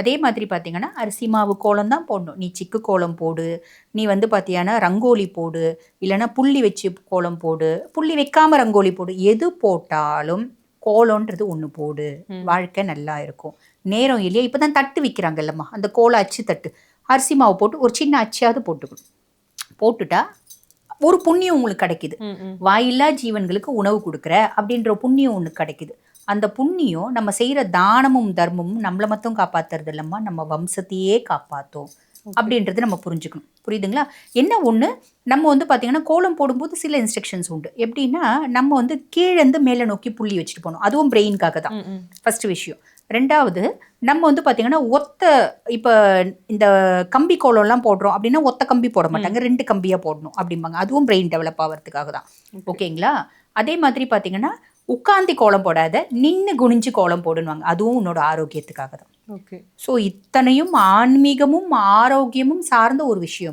அதே மாதிரி பார்த்தீங்கன்னா அரிசி மாவு கோலம் தான் போடணும். நீ சிக்கு கோலம் போடு நீ வந்து பார்த்தியானா ரங்கோலி போடு இல்லைன்னா புள்ளி வச்சு கோலம் போடு புள்ளி வைக்காம ரங்கோலி போடு. எது போட்டாலும் கோலம்ன்றது ஒன்று போடு. வாழ்க்கை நல்லா இருக்கும். நேரம் இல்லையா? இப்போ தான் தட்டு விற்கிறாங்கல்லம்மா அந்த கோல அச்சு தட்டு. அரிசி மாவு போட்டு ஒரு சின்ன அச்சியாவது போட்டுக்கணும். போட்டுட்டா ஒரு புண்ணியம் உங்களுக்கு கிடைக்குது. வாயில்லா ஜீவன்களுக்கு உணவு கொடுக்குற அப்படின்ற புண்ணியம் ஒன்று கிடைக்குது. அந்த புண்ணியம் நம்ம செய்கிற தானமும் தர்மமும் நம்மளை மட்டும் காப்பாத்துறது இல்லம்மா நம்ம வம்சத்தையே காப்பாற்றும் அப்படின்றது நம்ம புரிஞ்சுக்கணும். புரியுதுங்களா? என்ன ஒன்று நம்ம வந்து பார்த்திங்கன்னா கோலம் போடும்போது சில இன்ஸ்ட்ரக்ஷன்ஸ் உண்டு. எப்படின்னா நம்ம வந்து கீழேருந்து மேலே நோக்கி புள்ளி வச்சுட்டு போகணும். அதுவும் பிரெயின்காக தான். ஃபர்ஸ்ட் விஷயம். ரெண்டாவது நம்ம வந்து பார்த்தீங்கன்னா ஒத்த இப்போ இந்த கம்பி கோலம்லாம் போடுறோம் அப்படின்னா ஒத்த கம்பி போட மாட்டாங்க. ரெண்டு கம்பியாக போடணும் அப்படிம்பாங்க. அதுவும் பிரெயின் டெவலப் ஆகிறதுக்காக தான். ஓகேங்களா அதே மாதிரி பார்த்தீங்கன்னா உட்காந்தி கோலம் போடாத நின்று குனிஞ்சு கோலம் போடுனுவாங்க அதுவும் உன்னோட ஆரோக்கியத்துக்காக தான் ஓகே ஸோ இத்தனையும் ஆன்மீகமும் ஆரோக்கியமும் சார்ந்த ஒரு விஷயம்.